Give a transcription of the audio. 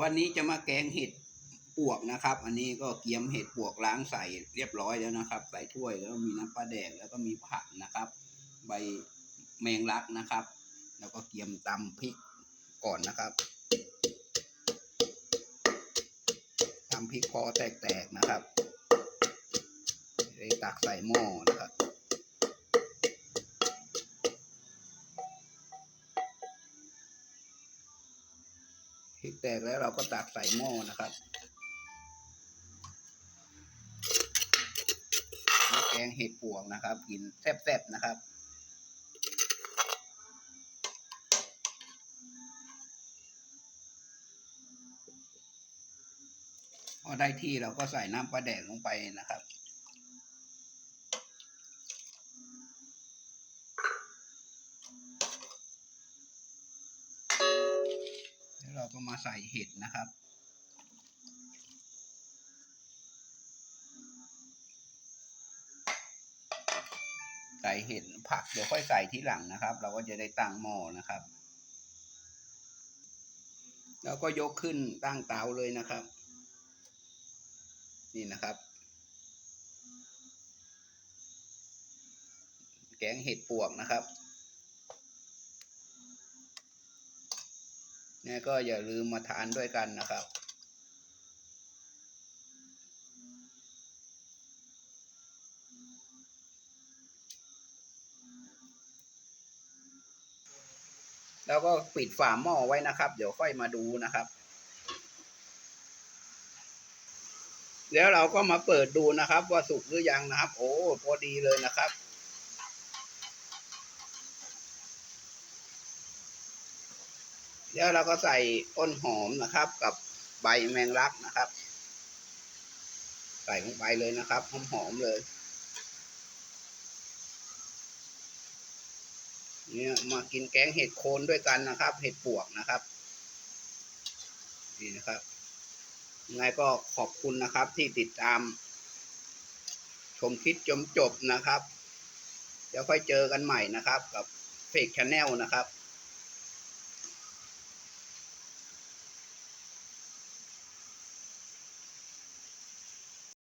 วันนี้จะมาแกงเห็ดปวกนะครับ อันนี้ก็เกียมเห็ดปวกล้างใส่เรียบร้อยแล้วนะครับ ใส่ถ้วยแล้วมีน้ำปลาแดกแล้วก็มีผักนะครับ ใบแมงลักนะครับ แล้วก็เกียมตำพริกก่อนนะครับตำพริกพอแตกๆนะครับเลยตักใส่หม้อนะครับ พริกแตกแล้วเราก็ตักใส่หม้อนะครับแกงเห็ดปวกนะครับกินแซ่บๆนะครับพอได้ที่เราก็ใส่น้ำปลาแดกลงไปนะครับ แล้ว เราก็มาใส่เห็ดนะครับ ใส่เห็ดผักเดี๋ยวค่อยใส่ทีหลังนะครับ เราก็จะได้ตั้งหม้อนะครับ แล้วก็ยกขึ้นตั้งเตาเลยนะครับ นี่นะครับ แกงเห็ดปวกนะครับ เนี่ยก็อย่าลืมมาทานด้วยกันนะครับแล้วก็ปิดฝาหม้อไว้นะครับ เดี๋ยวค่อยมาดูนะครับ แล้วเราก็มาเปิดดูนะครับ ว่าสุกหรือยังนะครับ โอ้พอดีเลยนะครับ แล้วเราก็ใส่ต้นหอมนะครับ กับใบแมงลักนะครับ ใส่ลงไปเลยนะครับหอมๆเลย เนี่ยมากินแกงเห็ดโคนด้วยกันนะครับ เห็ดปวกนะครับนี่นะครับยังไงก็ขอบคุณนะครับที่ติดตาม ชมคลิปจนจบนะครับ เดี๋ยวค่อยเจอกันใหม่นะครับ กับเฟกชาแนลนะครับ